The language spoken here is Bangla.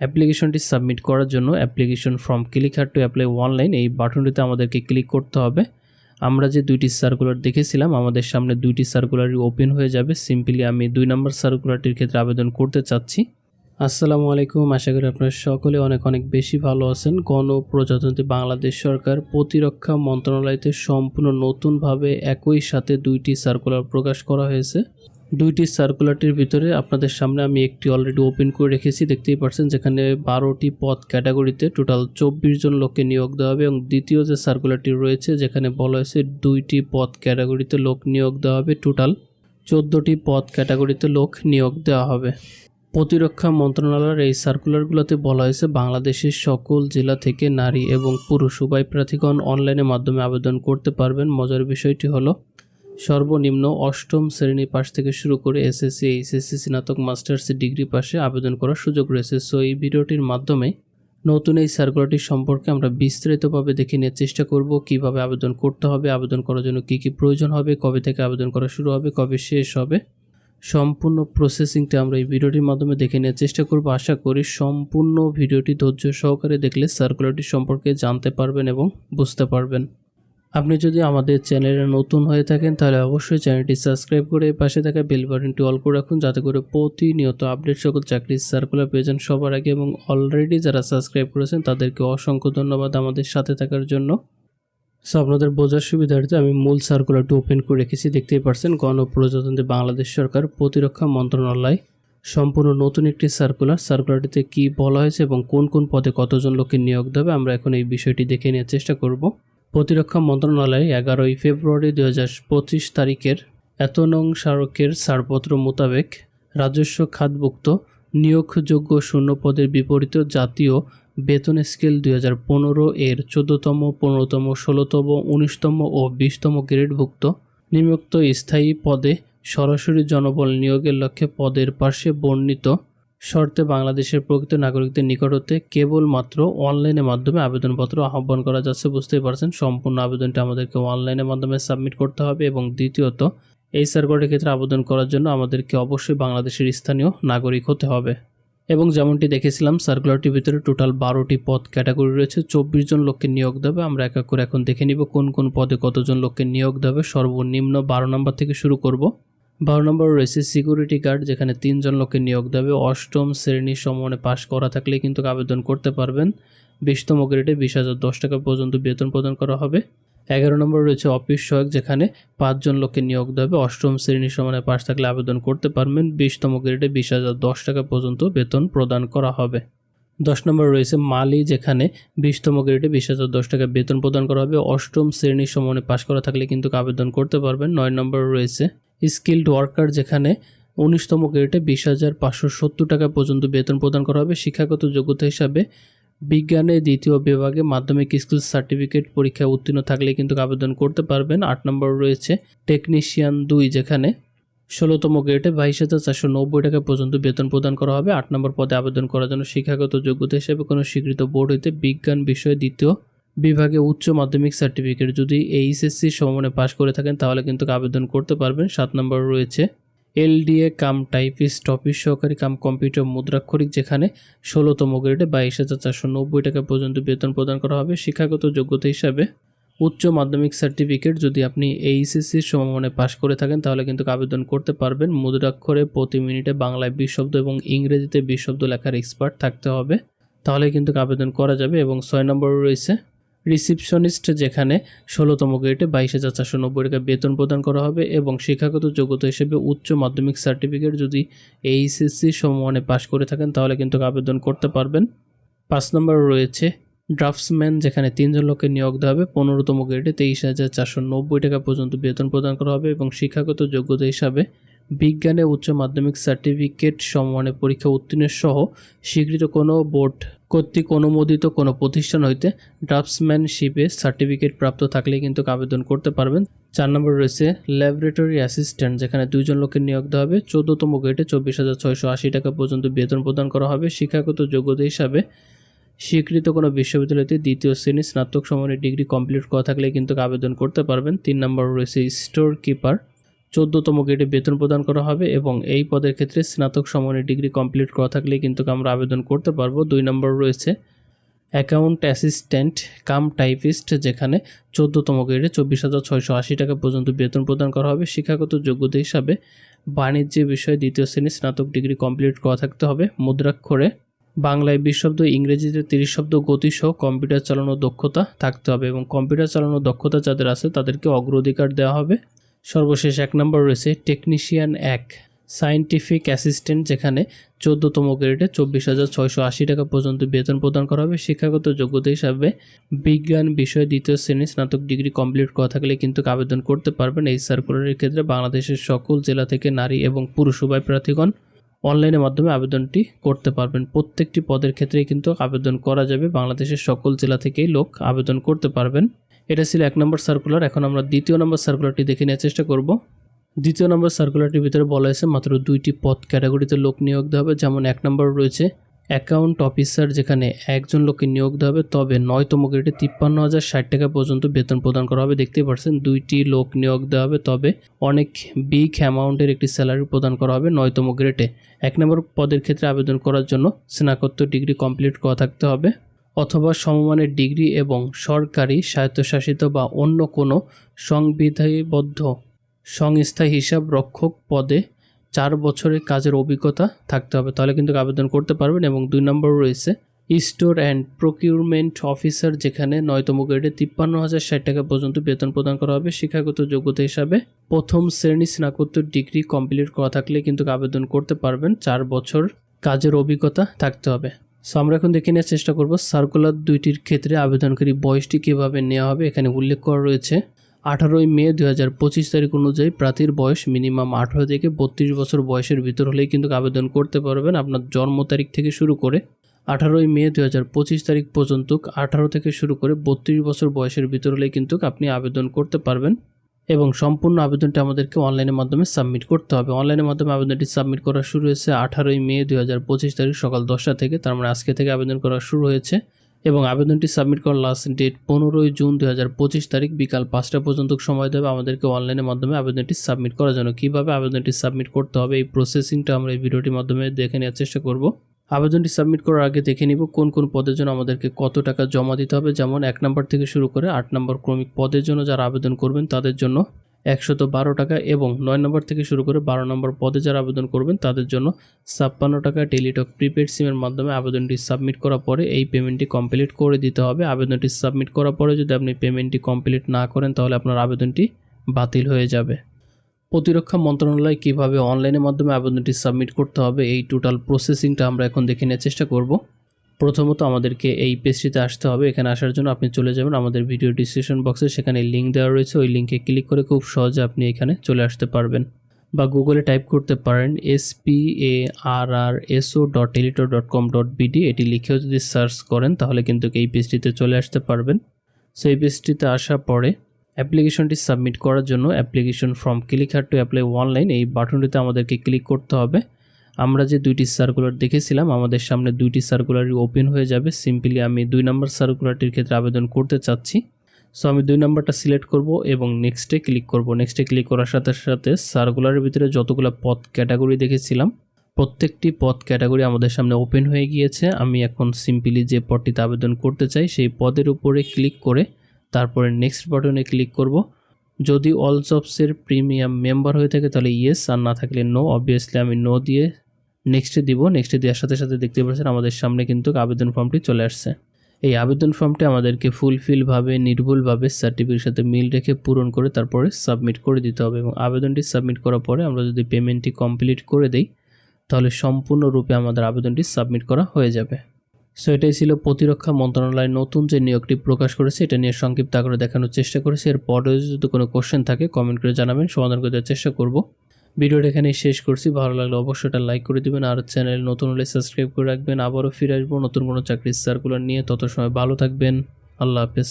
অ্যাপ্লিকেশনটি সাবমিট করার জন্য application form click here to apply online এই বাটনটিতে আমাদেরকে ক্লিক করতে হবে। আমরা যে দুইটি সার্কুলার দেখেছিলাম, আমাদের সামনে দুইটি সার্কুলারই ওপেন হয়ে যাবে। সিম্পলি আমি দুই নম্বর সার্কুলারটির ক্ষেত্রে আবেদন করতে চাচ্ছি। আসসালামু আলাইকুম, আশা করি আপনারা সকলে অনেক অনেক বেশি ভালো আছেন। গণপ্রজাতন্ত্রী বাংলাদেশ সরকার প্রতিরক্ষা মন্ত্রণালয়তে সম্পূর্ণ নতুনভাবে একই সাথে দুইটি সার্কুলার প্রকাশ করা হয়েছে। দুইটি সার্কুলারটির ভিতরে আপনাদের সামনে আমি একটি অলরেডি ওপেন করে রেখেছি। দেখতেই পাচ্ছেন যেখানে বারোটি পদ ক্যাটাগরিতে টোটাল চব্বিশ জন লোককে নিয়োগ দেওয়া হবে এবং দ্বিতীয় যে সার্কুলারটি রয়েছে যেখানে বলা হয়েছে দুইটি পদ ক্যাটাগরিতে লোক নিয়োগ দেওয়া হবে। টোটাল চোদ্দোটি পদ ক্যাটাগরিতে লোক নিয়োগ দেওয়া হবে। প্রতিরক্ষা মন্ত্রণালয়ের এই সার্কুলারগুলোতে বলা হয়েছে বাংলাদেশের সকল জেলা থেকে নারী এবং পুরুষ, উভয় প্রার্থীগণ অনলাইনের মাধ্যমে আবেদন করতে পারবেন। মজার বিষয়টি হলো সর্বনিম্ন অষ্টম শ্রেণি পাশ থেকে শুরু করে এসএসসি, এইচএসসি, স্নাতক, মাস্টার্স ডিগ্রি পাশে আবেদন করার সুযোগ রয়েছে। সো, এই ভিডিওটির মাধ্যমে নতুন এই সার্কুলারটি সম্পর্কে আমরা বিস্তারিতভাবে দেখে নেওয়ার চেষ্টা করব। কীভাবে আবেদন করতে হবে, আবেদন করার জন্য কী কী প্রয়োজন হবে, কবে থেকে আবেদন করা শুরু হবে, কবে শেষ হবে, সম্পূর্ণ প্রসেসিংটা আমরা এই ভিডিওটির মাধ্যমে দেখে নেওয়ার চেষ্টা করব। আশা করি সম্পূর্ণ ভিডিওটি ধৈর্য সহকারে দেখলে সার্কুলারটি সম্পর্কে জানতে পারবেন এবং বুঝতে পারবেন। আপনি যদি আমাদের চ্যানেলে নতুন হয়ে থাকেন, তাহলে অবশ্যই চ্যানেলটি সাবস্ক্রাইব করে পাশে থাকা বেল বাটনটি অল করে রাখুন, যাতে করে প্রতিনিয়ত আপডেট সকল চাকরির সার্কুলার পেয়ে যান সবার আগে এবং অলরেডি যারা সাবস্ক্রাইব করেছেন, তাদেরকে অসংখ্য ধন্যবাদ আমাদের সাথে থাকার জন্য। সো আপনাদের বোঝার সুবিধার্থে আমি মূল সার্কুলারটি ওপেন করে রেখেছি, দেখতেই পারছেন গণপ্রজাতন্ত্রী বাংলাদেশ সরকার প্রতিরক্ষা মন্ত্রণালয় সম্পূর্ণ নতুন একটি সার্কুলার সার্কুলারটিতে কি বলা হয়েছে এবং কোন কোন পদে কতজন লোককে নিয়োগ দেবে, আমরা এখন এই বিষয়টি দেখে নেওয়ার চেষ্টা করব। প্রতিরক্ষা মন্ত্রণালয় এগারোই ফেব্রুয়ারি দু হাজার পঁচিশ তারিখের এত নং স্মারকের ছাড়পত্র মোতাবেক রাজস্ব খাতভুক্ত নিয়োগযোগ্য শূন্য পদের বিপরীতে জাতীয় বেতন স্কেল দুই হাজার পনেরো এর চোদ্দতম, পনেরোতম, ষোলোতম, উনিশতম ও বিশতম গ্রেডভুক্ত। নিম্নোক্ত স্থায়ী পদে সরাসরি জনবল নিয়োগের লক্ষ্যে পদের পার্শ্বে বর্ণিত শর্তে বাংলাদেশের প্রকৃত নাগরিকদের নিকট হতে কেবলমাত্র অনলাইনের মাধ্যমে আবেদনপত্র আহ্বান করা যাচ্ছে। বুঝতেই পারছেন, সম্পূর্ণ আবেদনটা আমাদেরকে অনলাইনের মাধ্যমে সাবমিট করতে হবে এবং দ্বিতীয়ত, এই সার্কুলারের ক্ষেত্রে আবেদন করার জন্য আমাদেরকে অবশ্যই বাংলাদেশের স্থানীয় নাগরিক হতে হবে। এবং যেমনটি দেখেছিলাম, সার্কুলারটির ভিতরে টোটাল বারোটি পদ ক্যাটাগরি রয়েছে। চব্বিশ জন লোককে নিয়োগ দেবে। আমরা এক এক করে এখন দেখে নিব কোন কোন পদে কতজন লোককে নিয়োগ দেবে। সর্বনিম্ন বারো নম্বর থেকে শুরু করব। বারো নম্বর রয়েছে সিকিউরিটি গার্ড যেখানে তিনজন লোককে নিয়োগ দেবে। অষ্টম শ্রেণির সমানে পাশ করা থাকলে কিন্তু আবেদন করতে পারবেন। বিশতম গ্রেডে বিশ হাজার দশ টাকা পর্যন্ত বেতন প্রদান করা হবে। এগারো নম্বর রয়েছে অফিস সহায়ক, যেখানে পাঁচজন লোককে নিয়োগ দেবে। অষ্টম শ্রেণির সমানে পাশ থাকলে আবেদন করতে পারবেন। বিশতম গ্রেডে বিশ হাজার দশ টাকা পর্যন্ত বেতন প্রদান করা হবে। দশ নম্বর রয়েছে মালি, যেখানে বিশতম গ্রেডে বিশ হাজার দশ টাকা বেতন প্রদান করা হবে। অষ্টম শ্রেণির সমানে পাশ করা থাকলে কিন্তু আবেদন করতে পারবেন। নয় নম্বর রয়েছে স্কিল্ড ওয়ার্কার যেখানে উনিশতম গ্রেডে বিশ হাজার পাঁচশো সত্তর টাকা পর্যন্ত বেতন প্রদান করা হবে। শিক্ষাগত যোগ্যতা হিসাবে বিজ্ঞানে দ্বিতীয় বিভাগে মাধ্যমিক স্কুল সার্টিফিকেট পরীক্ষায় উত্তীর্ণ থাকলে কিন্তু আবেদন করতে পারবেন। আট নম্বর রয়েছে টেকনিশিয়ান দুই, যেখানে ষোলোতম গ্রেডে বাইশ হাজার চারশো নব্বই টাকা পর্যন্ত বেতন প্রদান করা হবে। আট নম্বর পদে আবেদন করার জন্য শিক্ষাগত যোগ্যতা হিসেবে কোনো স্বীকৃত বোর্ড হইতে বিজ্ঞান বিষয়ে দ্বিতীয় বিভাগে উচ্চ মাধ্যমিক সার্টিফিকেট যদি এইচএসসি সমমানে পাশ করে থাকেন, তাহলে কিন্তু আবেদন করতে পারবেন। সাত নম্বর রয়েছে এলডিএ কাম টাইপিস্ট অফিস সহকারী কাম কম্পিউটার মুদ্রাক্ষরিক, যেখানে ষোলোতম গ্রেডে বাইশ হাজার চারশো নব্বই টাকা পর্যন্ত বেতন প্রদান করা হবে। শিক্ষাগত যোগ্যতা হিসাবে উচ্চ মাধ্যমিক সার্টিফিকেট যদি আপনি এইচএসসির সমমানে পাশ করে থাকেন, তাহলে কিন্তু আবেদন করতে পারবেন। মুদ্রাক্ষরে প্রতি মিনিটে বাংলায় বিশ শব্দ এবং ইংরেজিতে বিশ শব্দ লেখার এক্সপার্ট থাকতে হবে। তাহলে কিন্তু আবেদন করা যাবে এবং ছয় নম্বর রয়েছে। রিসিপশনিস্ট যেখানে ষোলোতম গ্রেডে বাইশ হাজার চারশো নব্বই টাকা বেতন প্রদান করা হবে এবং শিক্ষাগত যোগ্যতা হিসেবে উচ্চ মাধ্যমিক সার্টিফিকেট যদি এইচএসসি সমমানে পাশ করে থাকেন, তাহলে কিন্তু আবেদন করতে পারবেন। পাঁচ নম্বর রয়েছে। ড্রাফটসম্যান, যেখানে তিনজন লোককে নিয়োগ দেওয়া হবে, পনেরোতম গ্রেডে তেইশ হাজার চারশো নব্বই টাকা পর্যন্ত বেতন প্রদান করা হবে এবং শিক্ষাগত যোগ্যতা হিসাবে বিজ্ঞানে উচ্চ মাধ্যমিক সার্টিফিকেট সমমানের পরীক্ষা উত্তীর্ণের সহ স্বীকৃত কোনো বোর্ড কর্তৃক অনুমোদিত কোনো প্রতিষ্ঠান হইতে ড্রাফটসম্যানশিপে সার্টিফিকেট প্রাপ্ত থাকলে কিন্তু আবেদন করতে পারবেন। চার নম্বর রয়েছে ল্যাবরেটরি অ্যাসিস্ট্যান্ট, যেখানে দুইজন লোকের নিয়োগ দেওয়া হবে, চোদ্দতম গ্রেডে চব্বিশ হাজার ছয়শো আশি টাকা পর্যন্ত বেতন প্রদান করা হবে। শিক্ষাগত যোগ্যতা হিসাবে স্বীকৃত কোনো বিশ্ববিদ্যালয়তে দ্বিতীয় শ্রেণি স্নাতক সমানের ডিগ্রি কমপ্লিট করা থাকলে কিন্তু আবেদন করতে পারবেন। তিন নম্বর রয়েছে স্টোর কিপার। চোদ্দতম গ্রেডে বেতন প্রদান করা হবে এবং এই পদের ক্ষেত্রে স্নাতক সমানের ডিগ্রি কমপ্লিট করা থাকলে কিন্তু আমরা আবেদন করতে পারব। দুই নম্বর রয়েছে অ্যাকাউন্ট অ্যাসিস্ট্যান্ট কাম টাইপিস্ট, যেখানে চোদ্দতম গ্রেডে চব্বিশ হাজার ছয়শো আশি টাকা পর্যন্ত বেতন প্রদান করা হবে। শিক্ষাগত যোগ্যতা হিসাবে বাণিজ্য বিষয়ে দ্বিতীয় শ্রেণি স্নাতক ডিগ্রি কমপ্লিট করা থাকতে হবে। মুদ্রাক্ষরে বাংলায় বিশ শব্দ, ইংরেজিতে তিরিশ শব্দ, গতিসহ কম্পিউটার চালানোর দক্ষতা থাকতে হবে এবং কম্পিউটার চালানোর দক্ষতা যাদের আছে তাদেরকে অগ্রাধিকার দেওয়া হবে। সর্বশেষ এক নম্বর রয়েছে টেকনিশিয়ান এক সায়েন্টিফিক অ্যাসিস্ট্যান্ট, যেখানে চোদ্দতম গ্রেডে চব্বিশ হাজার ছয়শো আশি টাকা পর্যন্ত বেতন প্রদান করা হবে। শিক্ষাগত যোগ্যতা হিসাবে বিজ্ঞান বিষয়ে দ্বিতীয় শ্রেণি স্নাতক ডিগ্রি কমপ্লিট করা থাকলে কিন্তু আবেদন করতে পারবেন। এই সার্কুলারের ক্ষেত্রে বাংলাদেশের সকল জেলা থেকে নারী এবং পুরুষ উভয় প্রার্থীগণ অনলাইনের মাধ্যমে আবেদনটি করতে পারবেন। প্রত্যেকটি পদের ক্ষেত্রেই কিন্তু আবেদন করা যাবে। বাংলাদেশের সকল জেলা থেকেই লোক আবেদন করতে পারবেন। এটা ছিল এক নম্বর সার্কুলার এখন আমরা দ্বিতীয় নম্বর সার্কুলারটি দেখে নেওয়ার চেষ্টা করব। দ্বিতীয় নম্বর সার্কুলারটির ভিতরে বলা হয়েছে মাত্র দুইটি পদ ক্যাটাগরিতে লোক নিয়োগ দেওয়া হবে। যেমন এক নম্বর রয়েছে অ্যাকাউন্ট অফিসার যেখানে একজন লোককে নিয়োগ দেওয়া হবে, তবে নয়তম গ্রেডে তিপ্পান্ন হাজার ষাট টাকা পর্যন্ত বেতন প্রদান করা হবে। দেখতেই পাচ্ছেন, দুইটি লোক নিয়োগ দেওয়া হবে, তবে অনেক বিগ অ্যামাউন্টের একটি স্যালারি প্রদান করা হবে নয়তম গ্রেডে এক নম্বর পদের ক্ষেত্রে আবেদন করার জন্য স্নাতকোত্তর ডিগ্রি কমপ্লিট করা থাকতে হবে, অথবা সমমানের ডিগ্রি এবং সরকারি স্বায়ত্তশাসিত বা অন্য কোনো সংবিধাবদ্ধ সংস্থা হিসাব রক্ষক পদে চার বছরের কাজের অভিজ্ঞতা থাকতে হবে। তাহলে কিন্তু আবেদন করতে পারবেন এবং দুই নম্বর রয়েছে স্টোর অ্যান্ড প্রকিউরমেন্ট অফিসার যেখানে নয়তম গ্রেডে তিপ্পান্ন হাজার ষাট টাকা পর্যন্ত বেতন প্রদান করা হবে। শিক্ষাগত যোগ্যতা হিসাবে প্রথম শ্রেণি স্নাতকোত্তর ডিগ্রি কমপ্লিট করা থাকলে কিন্তু আবেদন করতে পারবেন। চার বছর কাজের অভিজ্ঞতা থাকতে হবে। সো আমরা এখন দেখে নেওয়ার চেষ্টা করব সার্কুলার দুইটির ক্ষেত্রে আবেদনকারী বয়সটি কীভাবে নেওয়া হবে। এখানে উল্লেখ করা রয়েছে আঠারোই মে দু হাজার পঁচিশ তারিখ অনুযায়ী প্রার্থীর বয়স মিনিমাম আঠারো থেকে বত্রিশ বছর বয়সের ভিতর হলেই কিন্তু আবেদন করতে পারবেন আপনার জন্ম তারিখ থেকে শুরু করে আঠারোই মে দু হাজার পঁচিশ তারিখ পর্যন্ত আঠারো থেকে শুরু করে বত্রিশ বছর বয়সের ভিতর হলেই কিন্তু আপনি আবেদন করতে পারবেন এবং সম্পূর্ণ আবেদনটি আমাদেরকে অনলাইনের মাধ্যমে সাবমিট করতে হবে। অনলাইনের মাধ্যমে আবেদনটি সাবমিট করা শুরু হয়েছে আঠারোই মে দু হাজার পঁচিশ তারিখ সকাল দশটা থেকে, তার মানে আজকে থেকে আবেদন করা শুরু হয়েছে। এবং আবেদনটি সাবমিট করার লাস্ট ডেট পনেরোই জুন দু হাজার পঁচিশ তারিখ বিকাল পাঁচটা পর্যন্ত সময় দেবে আমাদেরকে অনলাইনের মাধ্যমে আবেদনটি সাবমিট করার জন্য। কীভাবে আবেদনটি সাবমিট করতে হবে এই প্রসেসিংটা আমরা এই ভিডিওটির মাধ্যমে দেখে নেওয়ার চেষ্টা করব। আবেদনটি সাবমিট করার আগে দেখে নিব কোন কোন পদের জন্য আমাদেরকে কত টাকা জমা দিতে হবে। যেমন এক নম্বর থেকে শুরু করে আট নম্বর ক্রমিক পদের জন্য যারা আবেদন করবেন তাদের জন্য একশত বারো টাকা এবং নয় নম্বর থেকে শুরু করে বারো নম্বর পদে যারা আবেদন করবেন, তাদের জন্য ছাপ্পান্ন টাকা টেলিটক প্রিপেড সিমের মাধ্যমে আবেদনটি সাবমিট করার পরে এই পেমেন্টটি কমপ্লিট করে দিতে হবে। আবেদনটি সাবমিট করার পরে যদি আপনি পেমেন্টটি কমপ্লিট না করেন, তাহলে আপনার আবেদনটি বাতিল হয়ে যাবে। প্রতিরক্ষা মন্ত্রণালয় কীভাবে অনলাইনের মাধ্যমে আবেদনটি সাবমিট করতে হবে, এই টোটাল প্রসেসিংটা আমরা এখন দেখে নেওয়ার চেষ্টা করব। প্রথমত আমাদেরকে এই পেজটিতে আসতে হবে। এখানে আসার জন্য আপনি চলে যাবেন আমাদের ভিডিও ডিসক্রিপশন বক্সে সেখানে লিঙ্ক দেওয়া রয়েছে। ওই লিঙ্কে ক্লিক করে খুব সহজে আপনি এখানে চলে আসতে পারবেন। বা গুগলে টাইপ করতে পারেন S P A R R SO dot Teletalk dot com dot BD এটি লিখেও যদি সার্চ করেন, তাহলে কিন্তু এই পেজটিতে চলে আসতে পারবেন। সো এই পেজটিতে আসার পরে অ্যাপ্লিকেশনটি সাবমিট করার জন্য application form click here to apply online এই বাটনটিতে আমাদেরকে ক্লিক করতে হবে। আমরা যে দুইটি সার্কুলার দেখেছিলাম, আমাদের সামনে দুইটি সার্কুলারই ওপেন হয়ে যাবে। সিম্পলি আমি দুই নম্বর সার্কুলারটির ক্ষেত্রে আবেদন করতে চাচ্ছি। সো আমি দুই নম্বরটা সিলেক্ট করব এবং নেক্সটে ক্লিক করব। নেক্সটে ক্লিক করার সাথে সাথে সার্কুলারের ভিতরে যতগুলো পথ ক্যাটাগরি দেখেছিলাম, প্রত্যেকটি পদ ক্যাটাগরি আমাদের সামনে ওপেন হয়ে গিয়েছে। আমি এখন সিম্পলি যে পদটিতে আবেদন করতে চাই, সেই পদের উপরে ক্লিক করে তারপরে নেক্সট বাটনে ক্লিক করব। যদি অল জবসের প্রিমিয়াম মেম্বার হয়ে থাকে, তাহলে ইয়েস আর না থাকলে নো অবভিয়াসলি আমি নো দিয়ে নেক্সটে দিব নেক্সটে দেওয়ার সাথে সাথে দেখতে পাচ্ছেন আমাদের সামনে কিন্তু আবেদন ফর্মটি চলে আসছে। এই আবেদন ফর্মটি আমাদেরকে ফুলফিলভাবে নির্ভুলভাবে সার্টিফিকেটের সাথে মিল রেখে পূরণ করে তারপরে সাবমিট করে দিতে হবে এবং আবেদনটি সাবমিট করার পরে আমরা যদি পেমেন্টটি কমপ্লিট করে দিই, তাহলে সম্পূর্ণরূপে আমাদের আবেদনটি সাবমিট করা হয়ে যাবে। সো এটাই ছিল প্রতিরক্ষা মন্ত্রণালয় নতুন যে নিয়োগটি প্রকাশ করেছে, এটা নিয়ে সংক্ষিপ্ত আকারে দেখানোর চেষ্টা করেছে। এর পরেও যদি কোনো কোশ্চেন থাকে কমেন্ট করে জানাবেন, সমাধান করে দেওয়ার চেষ্টা করব। ভিডিওটা এখানেই শেষ করছি। ভালো লাগলে অবশ্যই লাইক করে দিবেন আর চ্যানেল নতুন হলে সাবস্ক্রাইব করে রাখবেন। আবারও ফিরে আসব নতুন কোনো চাকরির সার্কুলার নিয়ে। তত সময় ভালো থাকবেন। আল্লাহ হাফেজ।